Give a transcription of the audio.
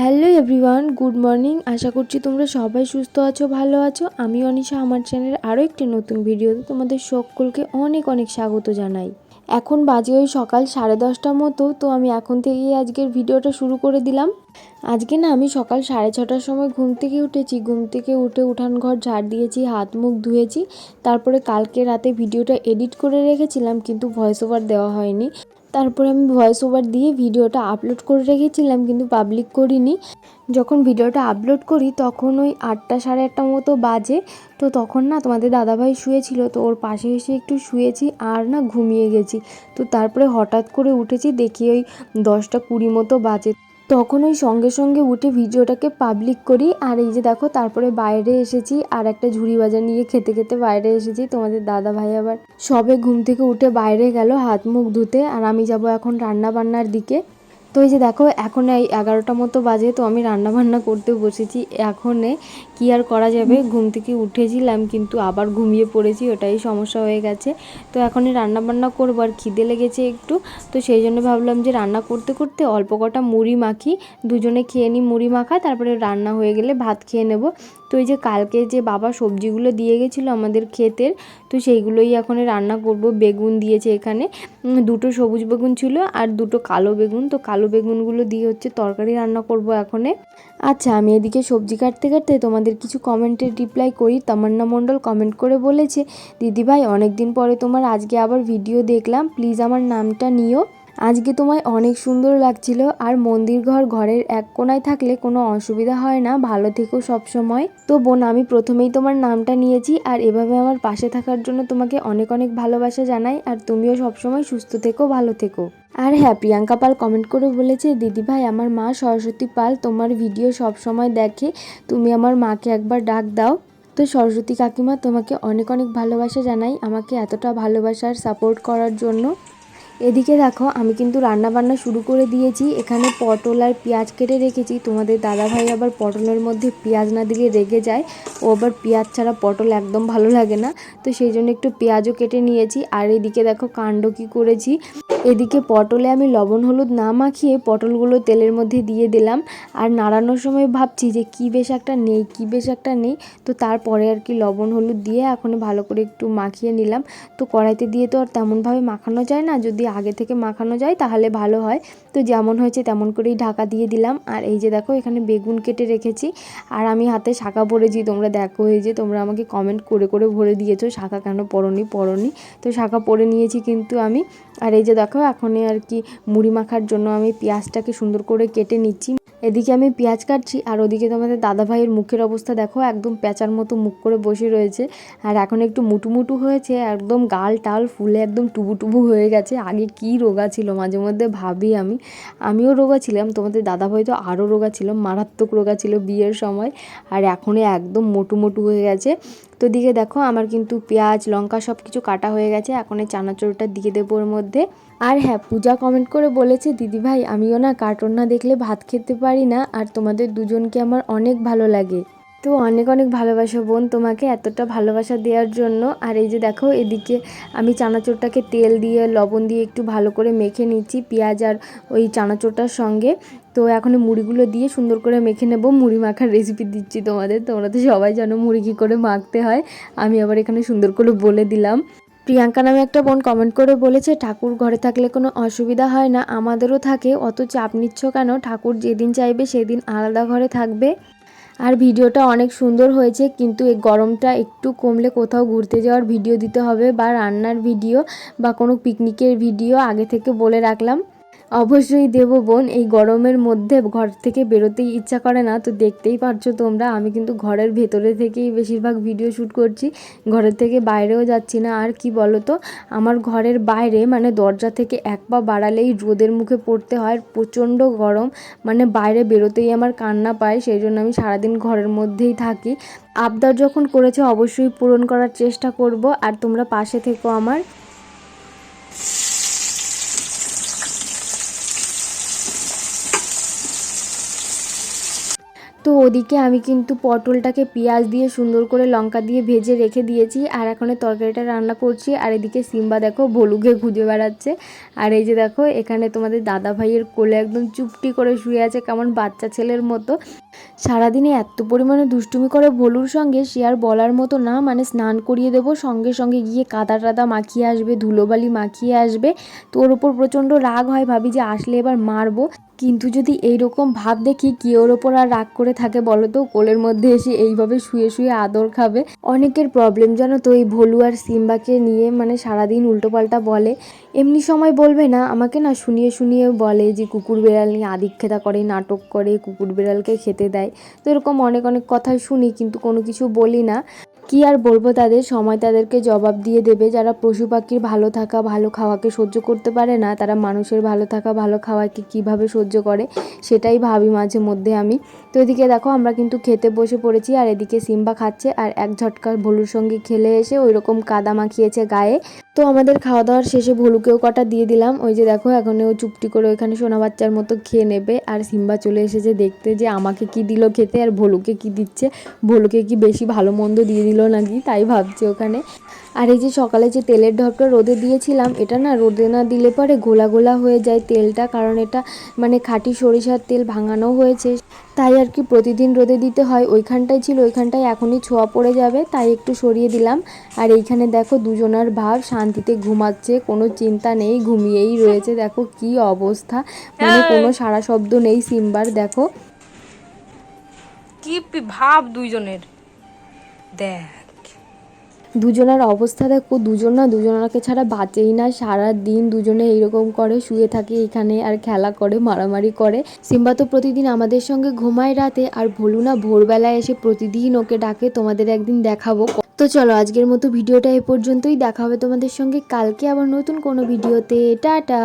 Hello everyone, good morning. আশা করছি তোমরা সবাই সুস্থ আছো, ভালো আছো। আমি অনিশা, আমার চ্যানেলের আরও একটি নতুন ভিডিওতে তোমাদের সকলকে অনেক অনেক স্বাগত জানাই। এখন বাজে ওই সকাল সাড়ে দশটার মতো, তো আমি এখন থেকেই আজকের ভিডিওটা শুরু করে দিলাম। আজকে না আমি সকাল সাড়ে ছটার সময় ঘুম থেকে উঠেছি। ঘুম থেকে উঠে উঠান ঘর ঝাড় দিয়েছি, হাত মুখ ধুয়েছি। তারপরে কালকে রাতে ভিডিওটা এডিট করে রেখেছিলাম, কিন্তু ভয়েস ওভার দেওয়া হয়নি। তারপরে আমি ভয়েস ওভার দিয়ে ভিডিওটা আপলোড করে রেখেছিলাম, কিন্তু পাবলিক করিনি। যখন ভিডিওটা আপলোড করি, তখন ওই আটটা সাড়ে আটটা মতো বাজে। তো তখন না তোমাদের দাদাভাই শুয়েছিল, তো ওর পাশে এসে একটু শুয়েছি আর না ঘুমিয়ে গেছি। তো তারপরে হঠাৎ করে উঠেছি, দেখি ওই দশটা কুড়ি মতো বাজে। তখন ওই সঙ্গে সঙ্গে উঠে ভিডিওটাকে পাবলিক করি। আর এই যে দেখো, তারপরে বাইরে এসেছি, আর একটা ঝুড়ি বাজার নিয়ে খেতে খেতে বাইরে এসেছি। তোমাদের দাদা ভাই আবার সবে ঘুম থেকে উঠে বাইরে গেল, হাত মুখ ধুতে। আর আমি যাব এখন রান্না বান্নার দিকে। তো এই যে দেখো এখন এই এগারোটা মতো বাজে তো আমি রান্না বান্না করতে বসেছি। এখনে কি আর করা যাবে? ঘুম থেকে উঠেছিলাম কিন্তু আবার ঘুমিয়ে পড়েছি ওটাই সমস্যা হয়ে গেছে। তো এখনই রান্না বান্না করব আর খিদে লেগেছে একটু। তো সেই জন্য ভাবলাম যে রান্না করতে করতে অল্প কটা মুড়ি মাখি দুজনে খেয়ে নিই মুড়ি মাখা তারপরে রান্না হয়ে গেলে ভাত খেয়ে নেব। তো এই যে কালকে যে বাবা সবজিগুলো দিয়ে গেছিল আমাদের ক্ষেতের, তো সেইগুলোই এখন রান্না করব। বেগুন দিয়েছে এখানে। দুটো সবুজ বেগুন ছিল আর দুটো কালো বেগুন। তো কালো বেগুনগুলো দিয়ে হচ্ছে তরকারি রান্না করব এখনে। আচ্ছা আমি এদিকে সবজি কাটতে কাটতে তোমাদের কিছু কমেন্টের রিপ্লাই করি। তামান্না মণ্ডল কমেন্ট করে বলেছে, দিদিভাই অনেক দিন পরে তোমার আজকে আবার ভিডিও দেখলাম। প্লিজ আমার নামটা নিও। আজকে তোমায় অনেক সুন্দর লাগছিল আর মন্দির ঘর ঘরের এক কোনায় থাকলে কোনো অসুবিধা হয় না, ভালো থেকো সবসময়। তো বোন, আমি প্রথমেই তোমার নামটা নিয়েছি আর এভাবে আমার পাশে থাকার জন্য তোমাকে অনেক অনেক ভালোবাসা জানাই আর তুমিও সবসময় সুস্থ থেকো, ভালো থেকো। আর হ্যাঁ প্রিয়াঙ্কা পাল কমেন্ট করে বলেছে দিদিভাই আমার মা সরস্বতী পাল, তোমার ভিডিও সব সময় দেখে, তুমি আমার মাকে একবার ডাক দাও। তো সরস্বতী কাকিমা তোমাকে অনেক অনেক ভালোবাসা জানাই, আমাকে এতটা ভালোবাসার সাপোর্ট করার জন্য। এদিকে দেখো, আমি কিন্তু রান্না বান্না শুরু করে দিয়েছি। এখানে পটল আর পেঁয়াজ কেটে রেখেছি। তোমাদের দাদাভাই আবার পটলের মধ্যে পেঁয়াজ না দিলে রেগে যায়। ও আবার পেঁয়াজ ছাড়া পটল একদম ভালো লাগে না। তো সেই জন্য একটু পেঁয়াজও কেটে নিয়েছি। আর এদিকে দেখো কাণ্ড কি করেছি। এদিকে পটলে আমি লবণ, হলুদ না মাখিয়ে পটলগুলো তেলের মধ্যে দিয়ে দিলাম। আর নাড়ানোর সময় ভাবছি যে কি বেশ একটা নেই, কি বেশ একটা নেই। তো তারপরে আর কি লবণ, হলুদ দিয়ে এখন ভালো করে একটু মাখিয়ে নিলাম। তো কড়াইতে দিয়ে তো আর তেমনভাবে মাখানো যায় না। যদি আগে থেকে মাখানো যায়, তাহলে ভালো হয়। তো যেমন হয়েছে তেমন করেই ঢাকা দিয়ে দিলাম। আর এই যে দেখো, এখানে বেগুন কেটে রেখেছি। আর আমি হাতে শাখা পরেছি, তোমরা দেখো এই যে তোমরা আমাকে কমেন্ট করে করে ভরে দিয়েছ, শাখা কেন পরনি পরনি। তো শাখা পরে নিয়েছি কিন্তু আমি। আর এই যে দেখো, এখনই আর কি মুড়ি মাখার জন্য আমি পেঁয়াজটাকে সুন্দর করে কেটে নিচ্ছি। এদিকে আমি পেঁয়াজ কাটছি, আর ওদিকে তোমাদের দাদা ভাইয়ের মুখের অবস্থা দেখো, একদম প্যাঁচার মতো মুখ করে বসে রয়েছে। আর এখন একটু মুটু মুটু হয়েছে, একদম গাল টাল ফুলে একদম টুবু টুবু হয়ে গেছে। আগে কি রোগা ছিল, মাঝে মধ্যে ভাবি আমি। আমিও রোগা ছিলাম, তোমাদের দাদা ভাই তো আরও রোগা ছিল, মারাত্মক রোগা ছিল বিয়ের সময়। আর এখনই একদম মোটু মোটু হয়ে গেছে। তো দিকে দেখো, আমার কিন্তু পেঁয়াজ, লঙ্কা সব কিছু কাটা হয়ে গেছে। এখন এই চানাচুরটা দিয়ে দেবো ওর মধ্যে। আর হ্যাঁ পূজা কমেন্ট করে বলেছে, দিদি ভাই, আমিও না কার্টুন না দেখলে ভাত খেতে পারি না, আর তোমাদের দুজনকে আমার অনেক ভালো লাগে। তো অনেক অনেক ভালোবাসা বোন তোমাকে এতটা ভালোবাসা দেওয়ার জন্য। আর এই যে দেখো, এদিকে আমি চানাচুরটাকে তেল দিয়ে, লবণ দিয়ে একটু ভালো করে মেখে নিচ্ছি, পেঁয়াজ আর ওই চানাচুরটার সঙ্গে। তো এখন মুড়িগুলো দিয়ে সুন্দর করে মেখে নেব। মুড়ি মাখার রেসিপি দিচ্ছি তোমাদের। তোমরা তো সবাই জানো মুড়ি কী করে মাখতে হয়। আমি আবার এখানে সুন্দর করে বলে দিলাম। প্রিয়াঙ্কা নামে একটা বোন কমেন্ট করে বলেছে, ঠাকুর ঘরে থাকলে কোনো অসুবিধা হয় না, আমাদেরও থাকে। অত চাপ নিচ্ছ কেন? ঠাকুর যেদিন চাইবে সেদিন আলাদা ঘরে থাকবে। আর ভিডিওটা অনেক সুন্দর হয়েছে, কিন্তু এই গরমটা একটু কমলে কোথাও ঘুরতে যাওয়ার ভিডিও দিতে হবে বা রান্নার ভিডিও বা কোনো পিকনিকের ভিডিও আগে থেকে বলে রাখলাম। অবশ্যই দেব বোন, এই গরমের মধ্যে ঘর থেকে বেরোতেই ইচ্ছা করে না, তো দেখতেই পারছ তোমরা, আমি কিন্তু ঘরের ভেতরে থেকেই বেশিরভাগ ভিডিও শ্যুট করছি, ঘরের থেকে বাইরেও যাচ্ছি না, আর কি বলো তো আমার ঘরের বাইরে মানে দরজা থেকে এক পা বাড়ালেই রোদের মুখে পড়তে হয়, প্রচণ্ড গরম মানে বাইরে বেরোতেই আমার কান্না পায়, সেই জন্য আমি সারাদিন ঘরের মধ্যেই থাকি। আবদার যখন করেছে, অবশ্যই পূরণ করার চেষ্টা করব, আর তোমরা পাশে থেকো আমার। তো ওদিকে আমি কিন্তু পটলটাকে পেঁয়াজ দিয়ে সুন্দর করে লঙ্কা দিয়ে ভেজে রেখে দিয়েছি, আর এখন তরকারিটা রান্না করছি। আর এদিকে সিম্বা দেখো ভলুকে খুঁজে বেড়াচ্ছে। আর এই যে দেখো, এখানে তোমাদের দাদা ভাইয়ের কোলে একদম চুপটি করে শুয়ে আছে কেমন বাচ্চা ছেলের মতো। সারাদিনে এত পরিমাণে দুষ্টুমি করে ভলুর সঙ্গে, সে আর বলার মতো না। মানে স্নান করিয়ে দেবো, সঙ্গে সঙ্গে গিয়ে কাদা টাদা মাখিয়ে আসবে, ধুলোবালি মাখিয়ে আসবে। তো ওর ওপর প্রচণ্ড রাগ হয় ভাবি যে আসলে এবার মারবো। কিন্তু যদি এইরকম ভাব দেখি, কি ওর ওপর আর রাগ করে থাকে বলো তো কোলের মধ্যে এসে এইভাবে শুয়ে শুয়ে আদর খাবে? অনেকের প্রবলেম জানো তো, এই ভলু আর সিম্বাকে নিয়ে মানে সারাদিন উল্টোপাল্টা বলে। এমনি সময় বলবে না, আমাকে না শুনিয়ে শুনিয়ে বলে যে কুকুর বেড়াল নিয়ে আদিক্ষেতা করে, নাটক করে, কুকুর বেড়ালকে খেতে দেয়। তো এরকম অনেক অনেক কথা শুনি, কিন্তু কোনো কিছু বলি না। কি আর বলব তাদের? সময় তাদেরকে জবাব দিয়ে দেবে। যারা পশু পাখির ভালো থাকা, ভালো খাওয়াকে সহ্য করতে পারে না, তারা মানুষের ভালো থাকা, ভালো খাওয়াকে কীভাবে সহ্য করে, সেটাই ভাবি মাঝে মধ্যে আমি। তো এদিকে দেখো, আমরা কিন্তু খেতে বসে পড়েছি আর এদিকে সিম্বা খাচ্ছে আর এক ঝটকা ভলুর সঙ্গে খেলে এসে ওই রকম কাদা মাখিয়েছে গায়ে। তো আমাদের খাওয়া দাওয়ার শেষে ভলুকেও কটা দিয়ে দিলাম। ওই যে দেখো, এখন ও চুপটি করে ওইখানে সোনা বাচ্চার মতো খেয়ে নেবে। আর সিম্বা চলে এসেছে দেখতে যে আমাকে কি দিল খেতে আর ভলুকে কি দিচ্ছে। ভলুকে কি বেশি ভালো মন্দ দিয়ে দিল নাকি? তাই ভাবছে ওখানে। আর এই যে সকালে যে তেলের ঢপটা রোদে দিয়েছিলাম, এটা না রোদে না দিলে পরে গোলা গোলা হয়ে যায় তেলটা। কারণ এটা মানে খাঁটি সরিষার তেল ভাঙানো হয়েছে। তাই আর কি প্রতিদিন রোদে দিতে হয়। ওইখানটাই ছিল ওইখানটায় এখনই ছোঁয়া পড়ে যাবে তাই একটু সরিয়ে দিলাম। আর এইখানে দেখো দুজনার ভাব শান্তিতে ঘুমাচ্ছে কোনো চিন্তা নেই ঘুমিয়েই রয়েছে। দেখো কি অবস্থা মানে কোনো সারা শব্দ নেই সিম্বার দেখো। কি ভাব দুইজনের। দেখ দুজনের অবস্থা দেখো, দুজন না দুজনাকে ছাড়া বাঁচেই না সারা দিন দুজনে এইরকম করে শুয়ে থাকে এখানে আর খেলা করে, মারামারি করে। সিম্বা তো প্রতিদিন আমাদের সঙ্গে ঘুমায় রাতে, আর ভোলু না ভোরবেলায় এসে প্রতিদিন ওকে ডাকে, তোমাদের একদিন দেখাবো। তো চলো, আজকের মতো ভিডিওটা এ পর্যন্তই, দেখা হবে তোমাদের সঙ্গে কালকে আবার নতুন কোনো ভিডিওতে। টাটা!